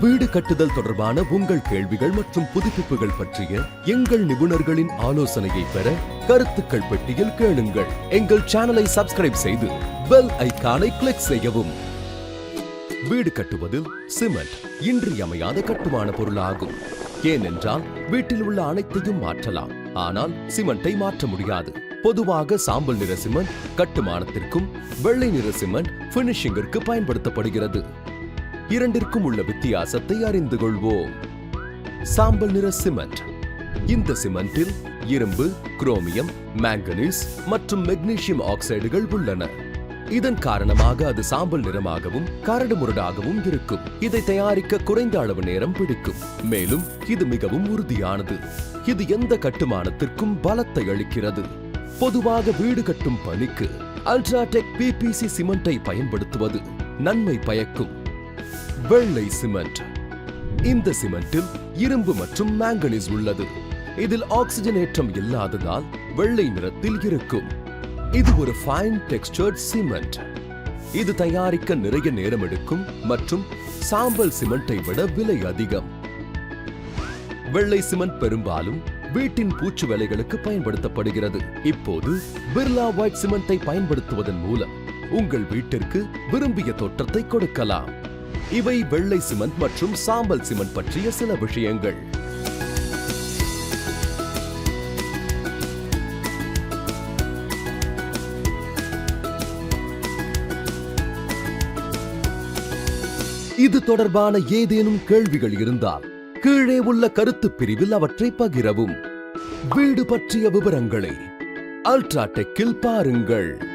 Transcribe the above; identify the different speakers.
Speaker 1: வீடு கட்டுதல் தொடர்பான உங்கள் கேள்விகள் மற்றும் புதுப்பிப்புகள் பற்றிய எங்கள் நிபுணர்களின் ஆலோசனையை பெற கருத்துக்கள் பெட்டியில் கேளுங்கள். எங்கள் சேனலை சப்ஸ்கிரைப் செய்து பெல் ஐக்கானை கிளிக் செய்யவும். வீடு கட்டுவதில் சிமெண்ட் இன்றியமையாத கட்டுமான பொருளாகும். ஏனென்றால் வீட்டில் உள்ள அனைத்தையும் மாற்றலாம். ஆனால் சிமெண்டை மாற்ற முடியாது. பொதுவாக சாம்பல் நிற சிமெண்ட் கட்டுமானத்திற்கும் வெள்ளை நிற சிமெண்ட் பினிஷிங்கிற்கு பயன்படுத்தப்படுகிறது. இரண்டிற்கும் உள்ள வித்தியாசத்தை அறிந்து கொள்வோம். சாம்பல் நிற சிமெண்ட். இந்த சிமெண்டில் இரும்பு குரோமியம் மேங்கனீஸ் மற்றும் மெக்னீசியம் ஆக்சைடுகள் உள்ளன. இதன் காரணமாக அது சாம்பல் நிறமாகவும் கரடுமுரடாகவும் இருக்கும். இதை தயாரிக்க குறைந்த அளவு நேரம் பிடிக்கும். மேலும் இது மிகவும் உறுதியானது. இது எந்த கட்டுமானத்திற்கும் பலத்தை அளிக்கிறது. பொதுவாக வீடு கட்டும் பணிக்கு அல்ட்ராடெக் பிபிசி சிமெண்டை பயன்படுத்துவது நன்மை பயக்கும். வெள்ளை சிமெண்ட். இந்த சிமெண்டில் இரும்பு மற்றும் மேங்கனீஸ் உள்ளது. இதில் ஆக்சிஜனேற்றம் இல்லாததால் வெள்ளை நிறத்தில் இருக்கும். இது ஒரு ஃபைன் டெக்ஸ்டர்ட் சிமெண்ட் இது தயாரிக்க நிறைய நேரம் எடுக்கும் மற்றும் சாம்பல் சிமெண்டை விட விலை அதிகம். வெள்ளை சிமெண்ட் பெரும்பாலும் வீட்டின் பூச்சு வேலைகளுக்கு பயன்படுத்தப்படுகிறது. இப்போது பிர்லா ஒயிட் சிமெண்டை பயன்படுத்துவதன் மூலம் உங்கள் வீட்டிற்கு விரும்பிய தோற்றத்தை கொடுக்கலாம். இவை வெள்ளை சிமெண்ட் மற்றும் சாம்பல் சிமெண்ட் பற்றிய சில விஷயங்கள். இது தொடர்பான ஏதேனும் கேள்விகள் இருந்தால் கீழே உள்ள கருத்து பிரிவில் அவற்றை பகிரவும். வீடு பற்றிய விவரங்களை அல்ட்ராடெக்கில் பாருங்கள்.